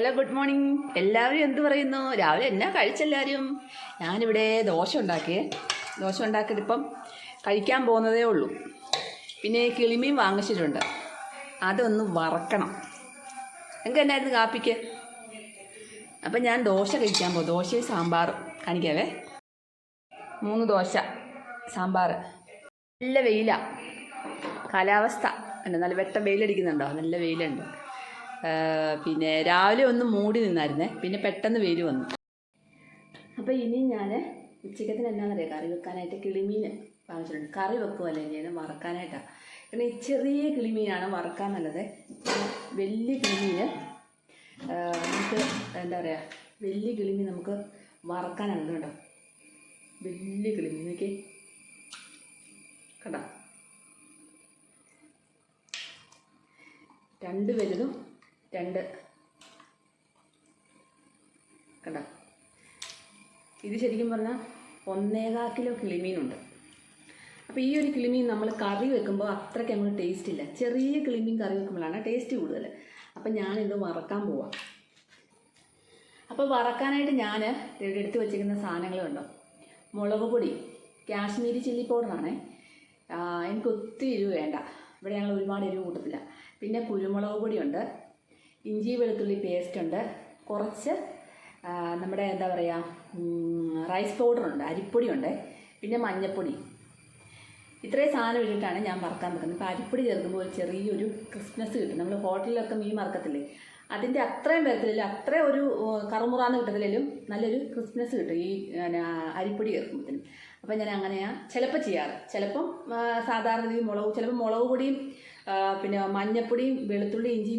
Hello good morning എല്ലാവരും എന്ത് പറയുന്നു? രാവിലെ എന്നാ കഴിച്ചെല്ലാവരും ഞാനിവിടെ ദോശ ഉണ്ടാക്കിയേ. ദോശ ഉണ്ടാക്കിയിട്ട് ഇപ്പം കഴിക്കാൻ പോകുന്നതേ ഉള്ളൂ. പിന്നെ കിളിമീൻ വാങ്ങിച്ചിട്ടുണ്ട്. അതൊന്ന് വറക്കണം. നിങ്ങൾക്ക് എന്നായിരുന്നു കാപ്പിക്ക്? അപ്പം ഞാൻ ദോശ കഴിക്കാൻ പോകും. ദോശയും സാമ്പാർ കാണിക്കാവേ? മൂന്ന് ദോശ സാമ്പാർ നല്ല വെയിലാണ് കാലാവസ്ഥ. അല്ല നല്ല വെട്ടം വെയിലടിക്കുന്നുണ്ടോ? നല്ല വെയിലുണ്ട്. പിന്നെ രാവിലെ ഒന്ന് മൂടി നിന്നായിരുന്നേ. പിന്നെ പെട്ടെന്ന് വെയിൽ വന്നു. അപ്പോൾ ഇനി ഞാൻ ഉച്ചക്കത്തിന് എന്നാണെന്നറിയാം കറി വെക്കാനായിട്ട് കിളിമീൻ വാങ്ങിച്ചിട്ടുണ്ട്. കറി വെക്കുമല്ലേ ഞാൻ വറക്കാനായിട്ടാണ് കാരണം ഈ ചെറിയ കിളിമീനാണ് വറക്കാൻ നല്ലത്. വലിയ കിളിമീൻ നമുക്ക് എന്താ പറയുക വലിയ കിളിമീൻ നമുക്ക് വറക്കാനാണ് കേട്ടോ വലിയ കിളിമീൻ നോക്കി കണ്ടോ? രണ്ട് വലുതും രണ്ട്. കണ്ടോ? ഇത് ശരിക്കും പറഞ്ഞാൽ ഒന്നേകാൽ കിലോ കിളിമീനുണ്ട്. അപ്പോൾ ഈ ഒരു കിളിമീൻ നമ്മൾ കറി വെക്കുമ്പോൾ അത്രയ്ക്ക് നമ്മൾ ടേസ്റ്റ് ഇല്ല. ചെറിയ കിളിമീൻ കറി വെക്കുമ്പോഴാണ് ടേസ്റ്റ് കൂടുതൽ അപ്പം ഞാനിത് വറക്കാൻ പോവാം. അപ്പോൾ വറക്കാനായിട്ട് ഞാൻ എടുത്ത് വെച്ചിരിക്കുന്ന സാധനങ്ങളുണ്ടോ മുളക് പൊടി കാശ്മീരി ചില്ലി പൗഡറാണേ എനിക്ക് ഒത്തിരി എരിവ് വേണ്ട. ഇവിടെ ഞങ്ങൾ ഒരുപാട് എരിവ് കൂട്ടത്തില്ല. പിന്നെ കുരുമുളക് പൊടിയുണ്ട്. ഇഞ്ചി വെളുത്തുള്ളി പേസ്റ്റ് ഉണ്ട്. കുറച്ച് നമ്മുടെ എന്താ പറയുക റൈസ് പൗഡറുണ്ട് അരിപ്പൊടിയുണ്ട് പിന്നെ മഞ്ഞൾപ്പൊടി ഇത്രയും സാധനം ഇട്ടിട്ടാണ് ഞാൻ വറക്കാൻ വെക്കുന്നത് ഇപ്പോൾ അരിപ്പൊടി ചേർക്കുമ്പോൾ ഒരു ചെറിയൊരു ക്രിസ്മസ് കിട്ടും. നമ്മൾ ഹോട്ടലിലൊക്കെ മീൻ വറക്കത്തില്ലേ? അതിന്റെ അത്രയും വരത്തില്ലല്ലോ അത്രയും ഒരു കറുമുറാന്ന് കിട്ടത്തില്ലെങ്കിലും നല്ലൊരു ക്രിസ്മസ് കിട്ടും ഈ അരിപ്പൊടി ചേർക്കുമ്പോഴത്തേനും. അപ്പോൾ ഞാൻ അങ്ങനെയാണ് ചിലപ്പോൾ ചെയ്യാറ്. ചിലപ്പം സാധാരണ രീതിയിൽ മുളക് ചിലപ്പോൾ മുളക് പൊടിയും പിന്നെ മഞ്ഞപ്പൊടിയും വെളുത്തുള്ളി ഇഞ്ചി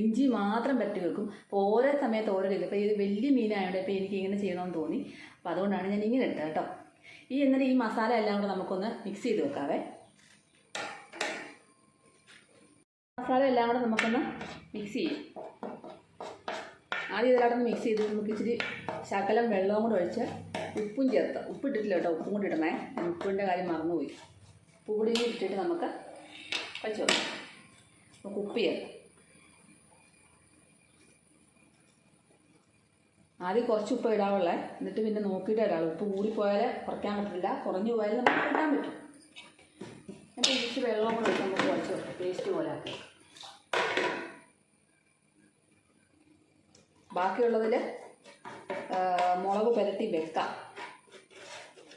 ഇഞ്ചി മാത്രം പറ്റി വെക്കും. അപ്പോൾ ഓരോ സമയത്ത് ഓരോ രീതി ഇപ്പോൾ ഇത് വലിയ മീനായതുകൊണ്ട് ഇപ്പോൾ എനിക്ക് ഇങ്ങനെ ചെയ്യണമെന്ന് തോന്നി. അപ്പോൾ അതുകൊണ്ടാണ് ഞാൻ ഇങ്ങനെ എടുത്തത് കേട്ടോ. ഈ എന്നിട്ട് ഈ മസാല എല്ലാം കൂടെ നമുക്കൊന്ന് മിക്സ് ചെയ്ത് വെക്കാവേ. മസാല എല്ലാം കൂടെ നമുക്കൊന്ന് മിക്സ് ചെയ്യും. ആദ്യം ഇതിലോട്ടൊന്ന് മിക്സ് ചെയ്ത് നമുക്ക് ഇച്ചിരി ശകലം വെള്ളവും കൂടെ ഒഴിച്ച് ഉപ്പും ചേർത്ത്. ഉപ്പിട്ടിട്ടില്ല കേട്ടോ ഉപ്പും കൂടി ഇടണേ. ഞാൻ ഉപ്പിന്റെ കാര്യം മറന്നുപോയി. ഉപ്പ് കൂടി ഇട്ടിട്ട് നമുക്ക് വെച്ച് നോക്കാം നമുക്ക് ഉപ്പ് ചേർക്കാം ആദ്യം കുറച്ച് ഉപ്പ് ഇടാവുള്ളേ. എന്നിട്ട് പിന്നെ നോക്കിയിട്ട് ഇടാവുള്ളൂ ഉപ്പ് കൂടിപ്പോയാൽ കുറയ്ക്കാൻ പറ്റില്ല കുറഞ്ഞു പോയാൽ നമുക്ക് ഇടാൻ പറ്റും. എന്നിട്ട് ഇച്ചിരി വെള്ളം കൂടെ ഒഴിച്ച് നമുക്ക് കുറച്ച് പേസ്റ്റ് പോലെ ആക്കി ബാക്കിയുള്ളതിൽ മുളക് പുരട്ടി വെക്കാം.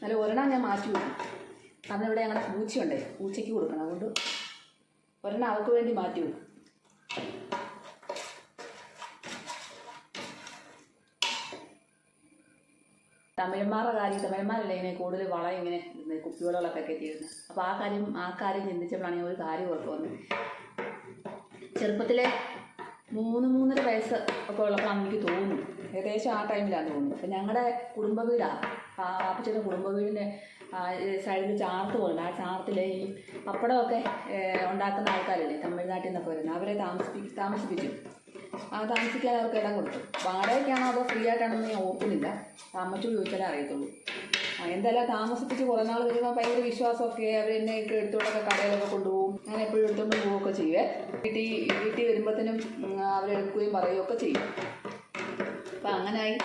നല്ല ഒരെണ്ണം ഞാൻ മാറ്റി വിടും കാരണം ഇവിടെ ഞങ്ങളുടെ പൂച്ചയുണ്ട്. പൂച്ചയ്ക്ക് കൊടുക്കണം. അതുകൊണ്ട് ഒരെണ്ണം അവൾക്ക് വേണ്ടി മാറ്റി വിടും തമിഴന്മാരുടെ കാര്യം തമിഴന്മാരല്ലേ ഇങ്ങനെ കൂടുതൽ വളം ഇങ്ങനെ ഇടുന്നത്, കുപ്പിവെള്ളമൊക്കെ കെട്ടിയിരുന്നത് അപ്പോൾ ആ കാര്യം ആ കാര്യം ചിന്തിച്ചപ്പോഴാണ് ഞാൻ ഒരു കാര്യം ഓർത്ത് വന്നത്. ചെറുപ്പത്തിലെ മൂന്ന് മൂന്നര വയസ്സ് ഒക്കെ ഉള്ളപ്പോഴാണ് എനിക്ക് തോന്നുന്നു. ഏകദേശം ആ ടൈമിലാണ് തോന്നുന്നു. അപ്പം ഞങ്ങളുടെ കുടുംബ വീടാണ് പാപ്പച്ചന്റെ കുടുംബ വീടിന്റെ സൈഡിൽ ചാർത്ത് പോലെ ആ ചാർത്തിൽ ഈ പപ്പടമൊക്കെ ഉണ്ടാക്കുന്ന ആൾക്കാരല്ലേ തമിഴ്നാട്ടിൽ നിന്നൊക്കെ വരുന്നത് അവരെ താമസിപ്പി താമസിപ്പിച്ചു. ആ താമസിക്കാൻ അവർക്ക് ഇടം കൊടുത്തു. വാടകയ്ക്കാണോ അതോ ഫ്രീ ആയിട്ടാണോ എന്ന് ഞാൻ ഓർക്കുന്നില്ല. അമ്മച്ചു ചോദിച്ചാലേ അറിയത്തുള്ളൂ. എന്തായാലും താമസിപ്പിച്ച് കുറേ നാൾ കഴിയുമ്പോൾ ഭയങ്കര വിശ്വാസമൊക്കെ അവർ എന്നെ ഇട്ട് എടുത്തുകൊണ്ടൊക്കെ കടയിലൊക്കെ കൊണ്ടുപോകും അങ്ങനെ എപ്പോഴും എടുത്തുകൊണ്ട് പോവുകയൊക്കെ ചെയ്യുവേ. വീട്ടിൽ വീട്ടിൽ വരുമ്പോഴത്തേനും അവരെടുക്കുകയും പറയുകയൊക്കെ ചെയ്യും. അപ്പം അങ്ങനായി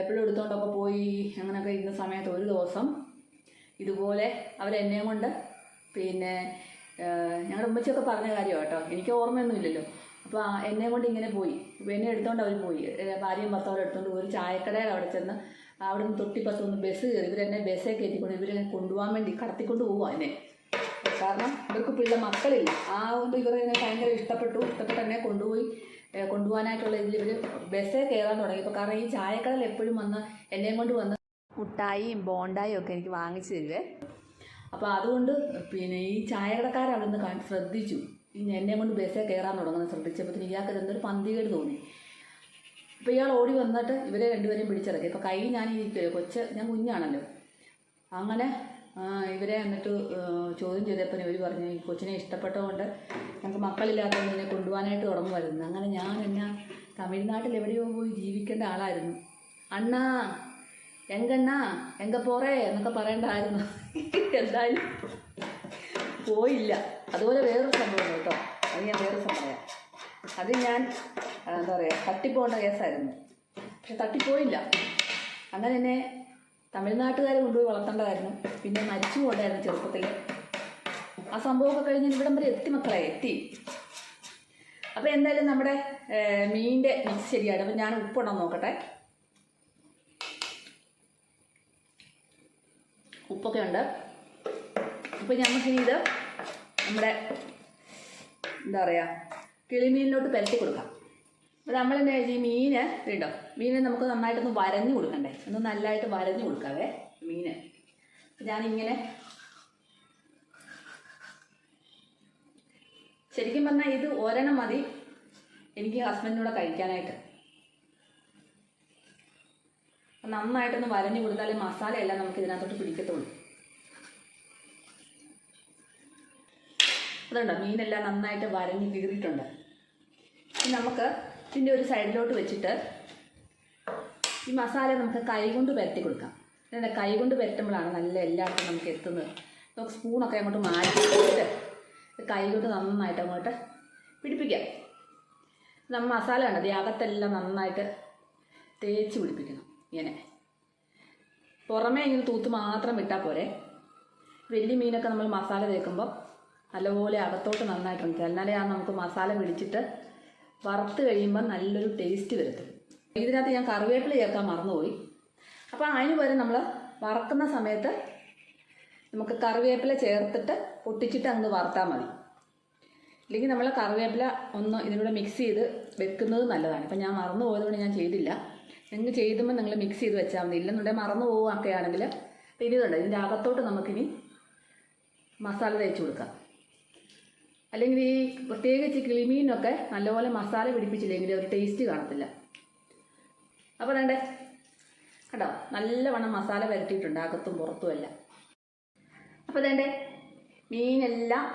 എപ്പോഴും എടുത്തുകൊണ്ടൊക്കെ പോയി അങ്ങനെയൊക്കെ ഇരുന്ന സമയത്ത് ഒരു ദിവസം ഇതുപോലെ അവരെന്നെ കൊണ്ട് പിന്നെ ഞങ്ങളുടെ ഉമ്മച്ചൊക്കെ പറഞ്ഞ കാര്യമാണ് കേട്ടോ. എനിക്ക് ഓർമ്മയൊന്നുമില്ലല്ലോ. അപ്പോൾ എന്നെ കൊണ്ട് ഇങ്ങനെ പോയി. അപ്പോൾ എന്നെ എടുത്തുകൊണ്ട് അവർ പോയി. ഭാര്യയും ഭർത്താവും എടുത്തുകൊണ്ട് ഒരു ചായക്കടയിൽ അവിടെ ചെന്ന് അവിടെ നിന്ന് തൊട്ടിപ്പത്തൊന്ന് ബസ് കയറി ഇവരെന്നെ ബസ്സേ കയറ്റിക്കൊണ്ട് ഇവരെന്നെ കൊണ്ടുപോകാൻ വേണ്ടി കടത്തിക്കൊണ്ട് പോകുക എന്നെ. കാരണം ഇവർക്ക് പിള്ള മക്കളില്ല. ആ കൊണ്ട് ഇവരെ ഇതിനെ ഭയങ്കര ഇഷ്ടപ്പെട്ടു. ഇഷ്ടപ്പെട്ട് തന്നെ കൊണ്ടുപോയി കൊണ്ടുപോകാനായിട്ടുള്ള ഇതിൽ ഇവർ ബസ്സേ കയറാൻ തുടങ്ങി. ഇപ്പോൾ കാരണം ഈ ചായക്കടയിൽ എപ്പോഴും വന്ന് എന്നെയും കൊണ്ട് വന്ന് മുട്ടായിയും ബോണ്ടായും ഒക്കെ എനിക്ക് വാങ്ങിച്ചു തരുവേ. അപ്പോൾ അതുകൊണ്ട് പിന്നെ ഈ ചായക്കടക്കാർ അവിടെ നിന്ന് ശ്രദ്ധിച്ചു എന്നെ കൊണ്ട് ബസ്സേ കയറാൻ തുടങ്ങുന്നത് ശ്രദ്ധിച്ചപ്പോൾ ഇയാൾക്ക് എന്തൊരു പന്തികേട് തോന്നി. അപ്പോൾ ഇയാൾ ഓടി വന്നിട്ട് ഇവരെ രണ്ടുപേരെയും പിടിച്ചിറക്കി. അപ്പോൾ കൈ ഞാൻ ഈ കൊച്ച് ഞാൻ കുഞ്ഞാണല്ലോ. അങ്ങനെ ഇവരെ എന്നിട്ട് ചോദ്യം ചെയ്തപ്പോൾ ഇവർ പറഞ്ഞു ഈ കൊച്ചിനെ ഇഷ്ടപ്പെട്ടതുകൊണ്ട് ഞങ്ങൾക്ക് മക്കളില്ലാത്തതുകൊണ്ട് ഇതിനെ കൊണ്ടുപോകാനായിട്ട് തുടങ്ങുമായിരുന്നു. അങ്ങനെ ഞാൻ എന്നാ തമിഴ്നാട്ടിൽ എവിടെയോ പോയി ജീവിക്കേണ്ട ആളായിരുന്നു. അണ്ണാ എങ്കണ്ണാ എങ്ക പോറേ എന്നൊക്കെ പറയേണ്ടായിരുന്നു. എന്തായാലും പോയില്ല. അതുപോലെ വേറൊരു സംഭവം കേട്ടോ. അത് ഞാൻ വേറെ സംഭവം അത് ഞാൻ എന്താ പറയുക തട്ടിപ്പോകേണ്ട കേസായിരുന്നു. പക്ഷെ തട്ടിപ്പോയില്ല. അങ്ങനെ തന്നെ തമിഴ്നാട്ടുകാർ കൊണ്ടുപോയി വളർത്തേണ്ടതായിരുന്നു. പിന്നെ മരിച്ചു പോകണ്ടായിരുന്നു ചെറുപ്പത്തിൽ ആ സംഭവമൊക്കെ കഴിഞ്ഞ് ഇവിടം വരെ എത്തി മക്കളെ എത്തി. അപ്പോൾ എന്തായാലും നമ്മുടെ മീനിന്റെ മിക്സ് ശരിയാണ്. അപ്പം ഞാൻ ഉപ്പിടാൻ നോക്കട്ടെ. ഉപ്പൊക്കെ ഉണ്ട്. അപ്പോൾ നമുക്ക് ഇത് നമ്മുടെ എന്താ പറയുക കിളിമീനിലോട്ട് പരത്തി കൊടുക്കാം. നമ്മൾ എന്താ ഈ മീന് കേട്ടോ മീനെ നമുക്ക് നന്നായിട്ടൊന്ന് വരഞ്ഞു കൊടുക്കണ്ടേ? ഒന്ന് നല്ലതായിട്ട് വരഞ്ഞു കൊടുക്കാവേ മീന്. ഞാനിങ്ങനെ ശരിക്കും പറഞ്ഞാൽ ഇത് ഒരെണ്ണം മതി എനിക്ക് ഹസ്ബൻഡിനൂടെ കഴിക്കാനായിട്ട്. നന്നായിട്ടൊന്ന് വരഞ്ഞു കൊടുത്താലേ മസാലയെല്ലാം നമുക്ക് ഇതിനകത്തോട്ട് പിടിക്കത്തുള്ളൂ. അതുണ്ടോ മീനെല്ലാം നന്നായിട്ട് വരഞ്ഞ് കീറിയിട്ടുണ്ട്. നമുക്ക് ഇതിന്റെ ഒരു സൈഡിലോട്ട് വെച്ചിട്ട് ഈ മസാല നമുക്ക് കൈകൊണ്ട് പരത്തി കൊടുക്കാം. എന്താ കൈകൊണ്ട് പരത്തുമ്പോഴാണ് നല്ല എല്ലായിടത്തും നമുക്ക് എത്തുന്നത്. നമുക്ക് സ്പൂണൊക്കെ അങ്ങോട്ട് മാറ്റിയിട്ട് കൈ കൊണ്ട് നന്നായിട്ട് അങ്ങോട്ട് പിടിപ്പിക്കാം നമ്മൾ മസാല കണ്ടത് അകത്തെല്ലാം നന്നായിട്ട് തേച്ച് പിടിപ്പിക്കണം ഇങ്ങനെ. പുറമേ ഇങ്ങനെ തൂത്ത് മാത്രം വിട്ടാൽ പോരെ. വലിയ മീനൊക്കെ നമ്മൾ മസാല തേക്കുമ്പോൾ നല്ലപോലെ അകത്തോട്ട് നന്നായിട്ട് എന്നാലേ ആ നമുക്ക് മസാല പിടിച്ചിട്ട് വറുത്ത് കഴിയുമ്പോൾ നല്ലൊരു ടേസ്റ്റ് വരത്തും. ഇതിനകത്ത് ഞാൻ കറിവേപ്പില ചേർക്കാൻ മറന്നുപോയി. അപ്പോൾ അതിന് പകരം നമ്മൾ വറക്കുന്ന സമയത്ത് നമുക്ക് കറിവേപ്പില ചേർത്തിട്ട് പൊട്ടിച്ചിട്ട് അങ്ങ് വറുത്താൽ മതി. ഇല്ലെങ്കിൽ നമ്മൾ കറിവേപ്പില ഒന്ന് ഇതിലൂടെ മിക്സ് ചെയ്ത് വെക്കുന്നത് നല്ലതാണ്. ഇപ്പം ഞാൻ മറന്നു പോയതുകൊണ്ട് ഞാൻ ചെയ്തില്ല. നിങ്ങൾ ചെയ്തുമ്പോൾ നിങ്ങൾ മിക്സ് ചെയ്ത് വെച്ചാൽ മതി. ഇല്ലെന്നുണ്ടെങ്കിൽ മറന്നു പോവുകയൊക്കെ ആണെങ്കിൽ ഇതുണ്ട്. ഇതിന്റെ അകത്തോട്ട് നമുക്കിനി മസാല തേച്ച് കൊടുക്കാം. അല്ലെങ്കിൽ ഈ പ്രത്യേകിച്ച് കിളിമീനൊക്കെ നല്ലപോലെ മസാല പിടിപ്പിച്ചില്ലെങ്കിൽ ഒരു ടേസ്റ്റ് കാണത്തില്ല. അപ്പോൾ വേണ്ടേ കേട്ടോ നല്ലവണ്ണം മസാല പുരട്ടിയിട്ടുണ്ട് അകത്തും പുറത്തുമല്ല അപ്പോൾ വേണ്ടേ മീനെല്ലാം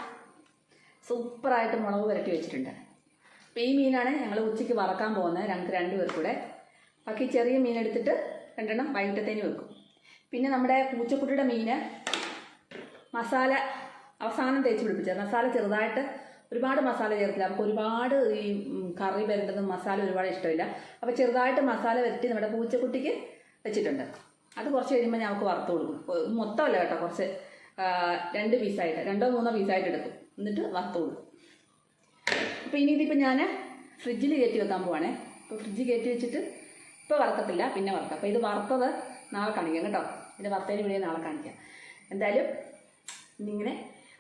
സൂപ്പറായിട്ട് മുളക് പുരട്ടി വെച്ചിട്ടുണ്ട്. അപ്പോൾ ഈ മീനാണ് ഞങ്ങൾ ഉച്ചയ്ക്ക് വറക്കാൻ പോകുന്നത്. ഞങ്ങൾക്ക് രണ്ട് പേർക്കൂടെ ബാക്കി ചെറിയ മീൻ എടുത്തിട്ട് രണ്ടെണ്ണം വൈകിട്ടത്തേന് വെക്കും. പിന്നെ നമ്മുടെ പൂച്ചക്കുട്ടിയുടെ മീൻ മസാല അവസാനം തേച്ച് പിടിപ്പിച്ചത് മസാല ചെറുതായിട്ട് ഒരുപാട് മസാല ചേർത്തില്ല. നമുക്ക് ഒരുപാട് ഈ കറി വരേണ്ടതും മസാല ഒരുപാട് ഇഷ്ടമില്ല. അപ്പോൾ ചെറുതായിട്ട് മസാല വരട്ടി നമ്മുടെ പൂച്ചക്കുട്ടിക്ക് വെച്ചിട്ടുണ്ട്. അത് കുറച്ച് കഴിയുമ്പോൾ ഞങ്ങൾക്ക് വറുത്ത് കൊടുക്കും. മൊത്തമല്ല കേട്ടോ കുറച്ച് രണ്ട് പീസായിട്ട് രണ്ടോ മൂന്നോ പീസായിട്ട് എടുക്കും. എന്നിട്ട് വറുത്ത് കൊടുക്കും. അപ്പോൾ ഇനി ഇതിപ്പോൾ ഞാൻ ഫ്രിഡ്ജിൽ കയറ്റി വെക്കാൻ പോവാണേ. അപ്പോൾ ഫ്രിഡ്ജിൽ കയറ്റി വെച്ചിട്ട് ഇപ്പോൾ വറുക്കത്തില്ല പിന്നെ വറുക്കാം. അപ്പോൾ ഇത് വറുത്തത് നാളെ കാണിക്കാം കേട്ടോ. ഇതിന്റെ വറുത്തതിന് വേണ്ടി നാളെ കാണിക്കാം. എന്തായാലും ഇന്നിങ്ങനെ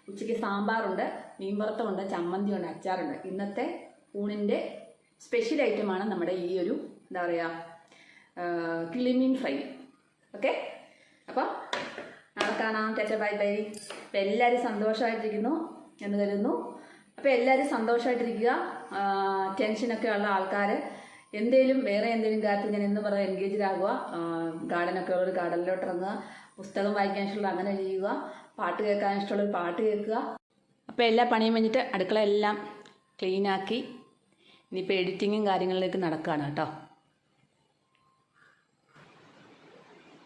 ഉച്ചയ്ക്ക് സാമ്പാറുണ്ട് മീൻ വറുത്തമുണ്ട് ചമ്മന്തിയുണ്ട് അച്ചാറുണ്ട്. ഇന്നത്തെ ഊണിന്റെ സ്പെഷ്യൽ ഐറ്റമാണ് നമ്മുടെ ഈ ഒരു എന്താ പറയുക കിളിമീൻ ഫ്രൈ. ഓക്കെ? അപ്പോൾ നാളെ കാണാം. ചേച്ച ബൈ ബൈ അപ്പോൾ എല്ലാവരും സന്തോഷമായിട്ടിരിക്കുന്നു എന്ന് കരുതുന്നു. അപ്പോൾ എല്ലാവരും സന്തോഷമായിട്ടിരിക്കുക. ടെൻഷനൊക്കെ ഉള്ള ആൾക്കാർ എന്തേലും വേറെ എന്തെങ്കിലും കാര്യത്തിൽ ഞാൻ എന്ന് പറയാം എൻഗേജ്ഡ് ആകുക. ഗാർഡനൊക്കെ ഉള്ളൊരു ഗാർഡനിലോട്ട് ഇറങ്ങുക. പുസ്തകം വായിക്കാൻ ഇഷ്ടമുള്ള അങ്ങനെ ചെയ്യുക. പാട്ട് കേൾക്കാൻ ഇഷ്ടമുള്ളൊരു പാട്ട് കേൾക്കുക. അപ്പോൾ എല്ലാ പണിയും കഴിഞ്ഞിട്ട് അടുക്കള എല്ലാം ക്ലീനാക്കി. ഇനിയിപ്പോൾ എഡിറ്റിങ്ങും കാര്യങ്ങളിലേക്ക് നടക്കുകയാണ് കേട്ടോ.